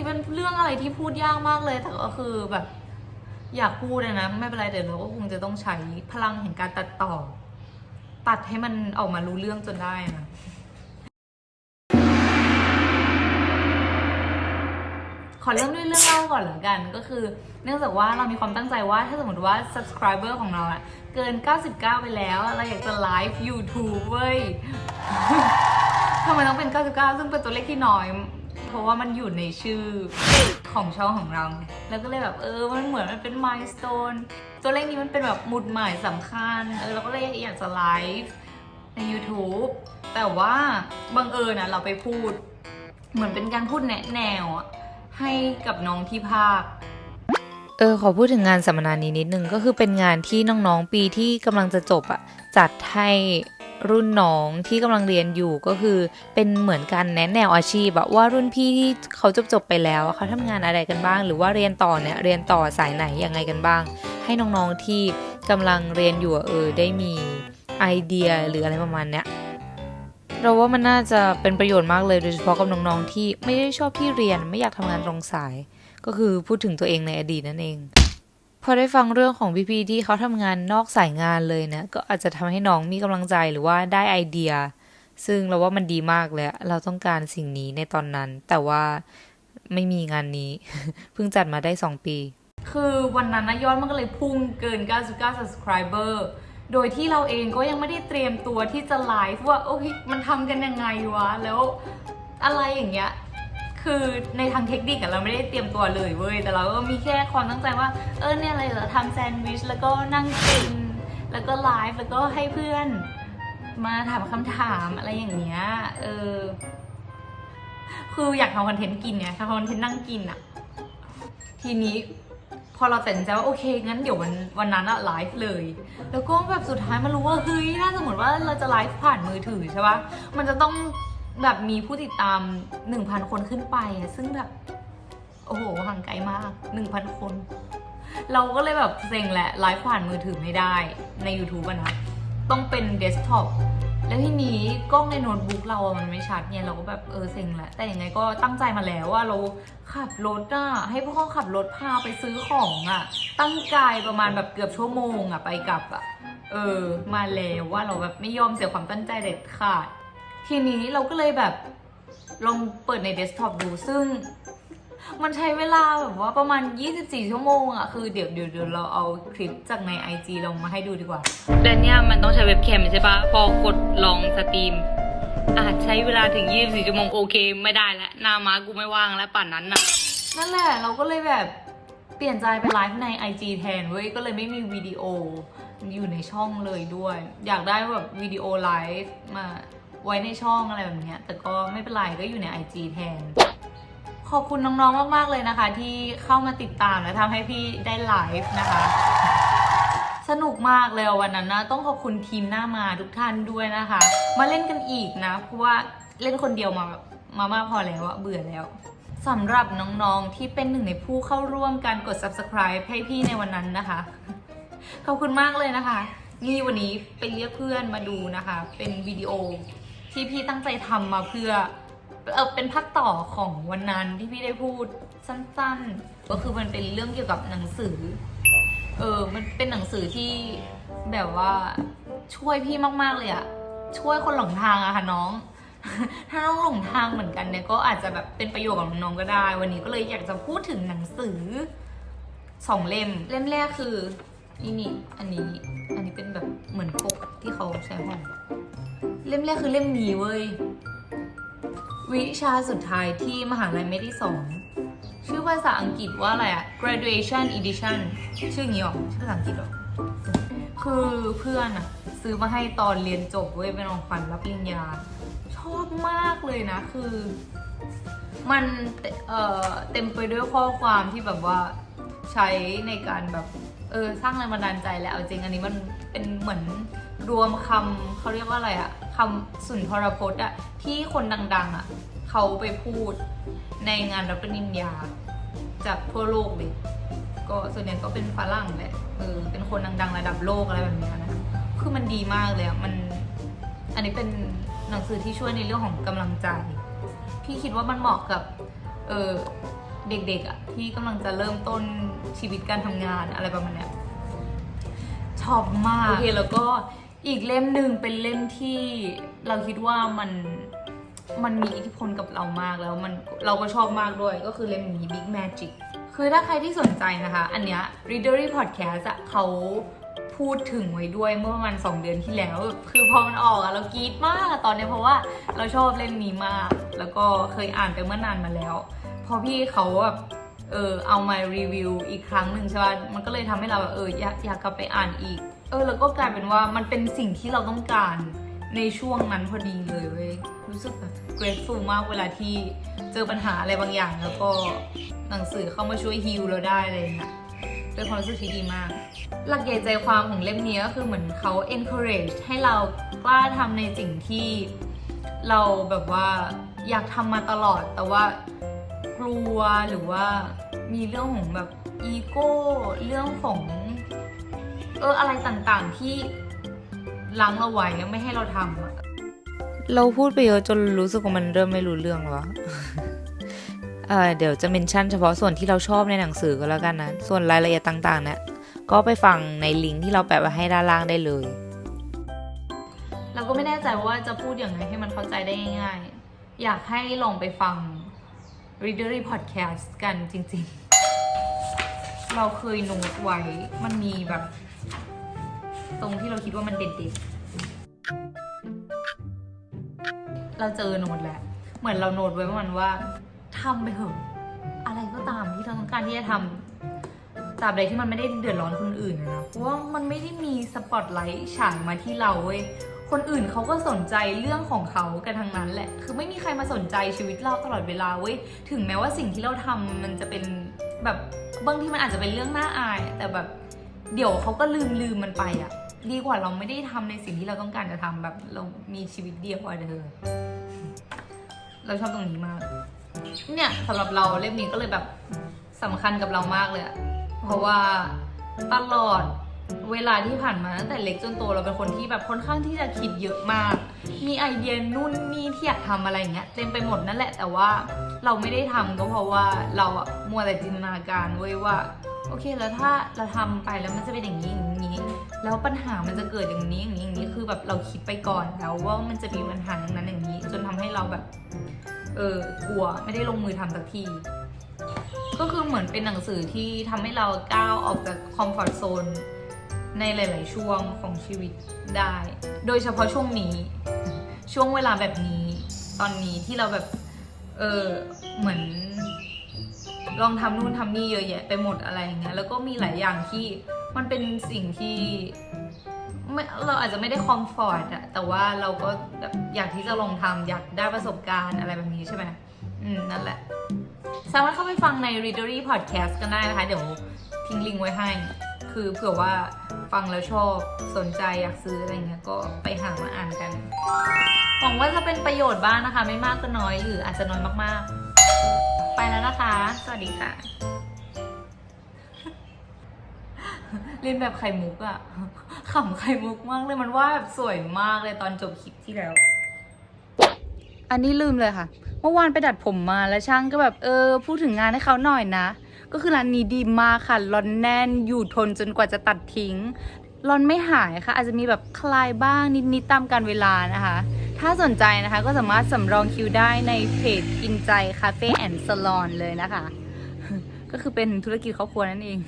นี้เป็นเรื่องอะไรที่พูดยากมากเลย แต่ก็คือแบบ อยากพูดเลยนะ ไม่เป็นไรเดี๋ยวเราก็คงจะต้องใช้พลังแห่งการตัดต่อ ตัดให้มันออกมารู้เรื่องจนได้นะขอเริ่มด้วยเรื่องเล่าก่อนละกัน ก็คือ เนื่องจากว่าเรามีความตั้งใจว่าถ้าสมมติว่า subscriber ของเราอะเกิน 99 ไปแล้ว เราอยากจะไลฟ์ YouTube เว้ยทำไมต้องเป็น 99 ซึ่งเป็นตัวเลขที่น้อย เพราะว่ามันอยู่ในชื่อของช่องของเราแล้วก็เลยแบบเออ มันเหมือนมันเป็น milestone ตัวเลขนี้มันเป็นแบบหมุดหมายสำคัญ เออเราก็เลยอยากจะไลฟ์ใน YouTube แต่ว่าบังเอิญนะเราไปพูด เหมือนเป็นการพูดแนะแนวอะให้กับน้องที่ภาคเออขอพูดถึงงานสัมมนานี้นิดนึงก็คือเป็นงานที่น้องๆปีที่กำลังจะจบอะจัดให้ รุ่นน้องที่กำลังเรียนอยู่ก็คือเป็นเหมือนการแนะแนวอาชีพอะว่ารุ่นพี่ที่เขาจบจบไปแล้วเขาทำงานอะไรกันบ้าง หรือว่าเรียนต่อเนี่ยเรียนต่อสายไหนยังไงกันบ้าง ให้น้องๆที่กำลังเรียนอยู่เออได้มีไอเดียหรืออะไรประมาณเนี้ยเราว่ามันน่าจะเป็นประโยชน์มากเลยโดยเฉพาะกับน้องๆที่ไม่ได้ชอบที่เรียนไม่อยากทำงานตรงสาย ก็คือพูดถึงตัวเองในอดีตนั่นเอง พอได้ฟังเรื่องของพี่ๆที่เขาทำงานนอกสายงานเลยเนะ ก็อาจจะทำให้น้องมีกำลังใจหรือว่าได้ไอเดีย ซึ่งเราว่ามันดีมากเลย เราต้องการสิ่งนี้ในตอนนั้น แต่ว่าไม่มีงานนี้ เพิ่งจัดมาได้ 2 ปี คือวันนั้นนะยอดมันก็เลยพุ่งเกิน 99 subscriber โดยที่เราเองก็ยังไม่ได้เตรียมตัวที่จะไลฟ์ว่าโอ้ยมันทำกันยังไงวะ แล้วอะไรอย่างเงี้ย คือในทางเทคนิคเราไม่ได้เตรียมตัวเลยเว้ย แต่เราก็มีแค่ความตั้งใจว่า เออเนี่ยอะไรเหรอทำแซนด์วิช แล้วก็นั่งกิน แล้วก็ไลฟ์ แล้วก็ให้เพื่อน มาถามคำถามอะไรอย่างเงี้ย เออ คืออยากทำคอนเทนต์กินไงทำคอนเทนต์นั่งกินอะทีนี้พอเราตัดสินใจว่าโอเคงั้นเดี๋ยววันวันนั้นอะไลฟ์เลย แล้วก็แบบสุดท้ายมารู้ว่าเฮ้ยถ้าสมมติว่าเราจะไลฟ์ผ่านมือถือใช่ปะมันจะต้อง แบบมีผู้ติดตาม 1,000 คนขึ้นไปอะซึ่งแบบ โอ้โห ห่างไกลมาก 1,000 คน เราก็เลยแบบเซ็งแหละไลฟ์ผ่านมือถือไม่ได้ใน YouTube อะนะ ต้องเป็นเดสก์ท็อปแล้วทีนี้กล้องในโน้ตบุ๊กเราอะมันไม่ชัดเนี่ยเราก็แบบเออเซ็งแหละ แต่ยังไงก็ตั้งใจมาแล้วว่าเราขับรถอะให้พ่อขับรถพาไปซื้อของอะตั้งใจประมาณแบบเกือบชั่วโมงอะไปกลับอะเออ มาแล้วว่าเราแบบไม่ยอมเสียความตั้งใจเด็ดขาด ทีนี้เราก็เลยแบบลองเปิดในเดสก์ท็อปดูซึ่ง มันใช้เวลาแบบว่าประมาณ 24 ชั่วโมงอะคือเดี๋ยวเดี๋ยวเดี๋ยวเราเอาคลิปจากใน IG ลงมาให้ดูดีกว่าแต่เนี่ยมันต้องใช้เว็บแคมใช่ปะพอกดลองสตรีม อาจใช้เวลาถึง 24 ชั่วโมงโอเค ไม่ได้แล้วหน้าม้ากูไม่ว่างแล้วป่านนั้นน่ะนั่นแหละเราก็เลยแบบเปลี่ยนใจไปไลฟ์ใน IG แทนเว้ยก็เลยไม่มีวิดีโออยู่ในช่องเลยด้วย อยากได้แบบวิดีโอไลฟ์มา ไว้ในช่องอะไรแบบนี้แต่ก็ไม่เป็นไรก็อยู่ใน IG แทน ขอบคุณน้องๆมากๆเลยนะคะ ที่เข้ามาติดตามและทำให้พี่ได้ไลฟ์นะคะสนุกมากเลยวันนั้นนะต้องขอบคุณทีมหน้ามาทุกท่านด้วยนะคะ มาเล่นกันอีกนะเพราะว่าเล่นคนเดียวมามามากพอแล้วอะเบื่อแล้วสำหรับน้องๆที่เป็นหนึ่งในผู้เข้าร่วมการกด subscribe ให้พี่ในวันนั้นนะคะ ขอบคุณมากเลยนะคะ นี่วันนี้ไปเรียกเพื่อนมาดูนะคะ เป็นวิดีโอ ที่พี่ตั้งใจทำมาเพื่อเออเป็นภาคต่อของวันนั้นที่พี่ได้พูดสั้นๆ ก็คือมันเป็นเรื่องเกี่ยวกับหนังสือ เออ มันเป็นหนังสือที่แบบว่าช่วยพี่มากๆเลยอะช่วยคนหลงทางอะค่ะน้อง ถ้าน้องหลงทางเหมือนกันเนี่ยก็อาจจะแบบเป็นประโยชน์กับน้องก็ได้ วันนี้ก็เลยอยากจะพูดถึงหนังสือสองเล่ม เล่มแรกคือนี่นี่อันนี้ อันนี้เป็นแบบเหมือนปกที่เขาใช้ห่อ เล่มแรกคือเล่มนี้เว้ย วิชาสุดท้ายที่มหาลัยไม่ได้สอนชื่อภาษาอังกฤษว่าอะไรอะ graduation edition ชื่อองนี้หรอ ชื่อภาษาอังกฤษหรอ คือเพื่อนอะซื้อมาให้ตอนเรียนจบเว้ยเป็นของขวัญรับปริญญา ชอบมากเลยนะ คือ มันเอ่อเต็มไปด้วยข้อความที่แบบว่าใช้ในการแบบ เออ สร้างแรงบันดาลใจแหละเอาจริงอันนี้มันเป็นเหมือน รวมคำเขาเรียกว่าอะไรอะคำสุนทรพจน์อะที่คนดัง ๆอะเขาไปพูดในงานรับปริญญาจากทั่วโลกเลยก็ส่วนใหญ่ก็เป็นฝรั่งแหละเออเป็นคนดัง ๆ ระดับโลกอะไรแบบนี้นะคือมันดีมากเลยอะมัน อันนี้เป็นหนังสือที่ช่วยในเรื่องของกำลังใจ พี่คิดว่ามันเหมาะกับเออเด็กๆอะที่กำลังจะเริ่มต้นชีวิตการทำงานอะไรประมาณเนี้ยชอบมากโอเคแล้วก็ อีกเล่มหนึ่งเป็นเล่มที่เราคิดว่ามันมันมีอิทธิพลกับเรามากแล้วมันเราก็ชอบมากด้วยก็คือเล่มนี้ Big Magic คือถ้าใครที่สนใจนะคะ อันเนี้ย Readery Podcast อะเขาพูดถึงไว้ด้วยเมื่อประมาณ2เดือนที่แล้ว คือพอมันออกอะเรากรี๊ดมากอะตอนเนี้ยเพราะว่าเราชอบเล่มนี้มาก แล้วก็เคยอ่านไปเมื่อนานมาแล้ว พอพี่เขาแบบเออเอามารีวิวอีกครั้งหนึ่งใช่ป่ะมันก็เลยทำให้เราแบบเอออยากอยากกลับไปอ่านอีก เออแล้วก็กลายเป็นว่ามันเป็นสิ่งที่เราต้องการในช่วงนั้นพอดีเลยเว้ยรู้สึกแบบ grateful มากเวลาที่เจอปัญหาอะไรบางอย่าง แล้วก็หนังสือเข้ามาช่วยฮีลเราได้อะไรอย่างเลยนะเป็นความรู้สึกที่ดีมาก หลักใหญ่ใจความของเล่มนี้ก็คือเหมือนเขา encourage ให้เรากล้าทำในสิ่งที่เราแบบว่าอยากทำมาตลอด แต่ว่ากลัวหรือว่ามีเรื่องของแบบอีโก้เรื่องของ เอออะไรต่างๆที่ล้างเราไว้ไม่ให้เราทำอะเราพูดไปเยอะจนรู้สึกว่ามันเริ่มไม่รู้เรื่องแล้วเออเดี๋ยวจะเมนชั่นเฉพาะส่วนที่เราชอบในหนังสือก็แล้วกันนะ ส่วนรายละเอียดต่างๆเนี่ยก็ไปฟังในลิงก์ที่เราแปะไว้ให้ด้านล่างได้เลย เราก็ไม่แน่ใจว่าจะพูดอย่างไรให้มันเข้าใจได้ง่าย ๆ อยากให้ลองไปฟัง Readery Podcast กันจริงๆ เราเคยโน้ตไว้ มันมีแบบ ตรงที่เราคิดว่ามันเด็ดๆเราเจอโน้ตแหละเหมือนเราโน้ตไว้ประมาณว่าทำไปเถอะอะไรก็ตามที่เราต้องการที่จะทำตราบใดที่มันไม่ได้เดือดร้อนคนอื่นนะเพราะว่ามันไม่ได้มีสปอตไลท์ฉายมาที่เราเว้ยคนอื่นเขาก็สนใจเรื่องของเขากันทั้งนั้นแหละ คือไม่มีใครมาสนใจชีวิตเราตลอดเวลาเว้ย ถึงแม้ว่าสิ่งที่เราทำมันจะเป็นแบบบางทีมันอาจจะเป็นเรื่องน่าอาย แต่แบบเดี๋ยวเขาก็ลืมลืมมันไปอะ ดีกว่าเราไม่ได้ทำในสิ่งที่เราต้องการจะทำแบบเรามีชีวิตเดียวอะเธอ เราชอบตรงนี้มาก เนี่ยสำหรับเราเล่มนี้ก็เลยแบบสำคัญกับเรามากเลยอะเพราะว่าตลอดเวลาที่ผ่านมาตั้งแต่เล็กจนโตเราเป็นคนที่แบบค่อนข้างที่จะคิดเยอะมาก มีไอเดียนู่นนี่ที่อยากทำอะไรอย่างเงี้ยเต็มไปหมดนั่นแหละ แต่ว่าเราไม่ได้ทำก็เพราะว่าเราอะมัวแต่จินตนาการเว้ยว่า โอเคแล้วถ้าเราทำไปแล้วมันจะเป็นอย่างนี้อย่างนี้ แล้วปัญหามันจะเกิดอย่างนี้อย่างนี้อย่างนี้คือแบบเราคิดไปก่อนแล้วว่ามันจะมีปัญหาอย่างนั้นอย่างนี้ จนทำให้เราแบบเออกลัวไม่ได้ลงมือทำสักทีก็คือเหมือนเป็นหนังสือที่ทำให้เราก้าวออกจากคอมฟอร์ทโซนในหลาย ๆ ช่วงของชีวิตได้ โดยเฉพาะช่วงนี้ ช่วงเวลาแบบนี้ ตอนนี้ที่เราแบบ เออเหมือน ลองทำนู่นทำนี่เยอะแยะไปหมดอะไรอย่างเงี้ย แล้วก็มีหลายอย่างที่ มันเป็นสิ่งที่ไม่เราอาจจะไม่ได้คอมฟอร์ตอะแต่ว่าเราก็แบบอยากที่จะลองทำอยากได้ประสบการณ์อะไรแบบนี้ใช่ไหมอืม นั่นแหละ สามารถเข้าไปฟังใน Readery Podcast กันได้นะคะ เดี๋ยวทิ้งลิงก์ไว้ให้ คือเผื่อว่าฟังแล้วชอบสนใจอยากซื้ออะไรเงี้ยก็ไปหามาอ่านกันหวังว่าจะเป็นประโยชน์บ้างนะคะ ไม่มากก็น้อยหรืออาจจะน้อยมากๆ ไปแล้วนะคะ สวัสดีค่ะ เล่นแบบไข่มุกอะขำไข่มุกมากเลยมันว่าแบบสวยมากเลยตอนจบคลิปที่แล้ว อันนี้ลืมเลยค่ะ เมื่อวานไปดัดผมมาแล้วช่างก็แบบเออ พูดถึงงานให้เขาหน่อยนะ ก็คือร้านนี้ดีมากค่ะรอนแน่นอยู่ทนจนกว่าจะตัดทิ้งรอนไม่หายค่ะ อาจจะมีแบบคลายบ้างนิดๆตามการเวลานะคะ ถ้าสนใจนะคะก็สามารถสำรองคิวได้ในเพจกินใจคาเฟ่แอนด์สลอนเลยนะคะ ก็คือเป็นธุรกิจครอบครัวนั่นเอง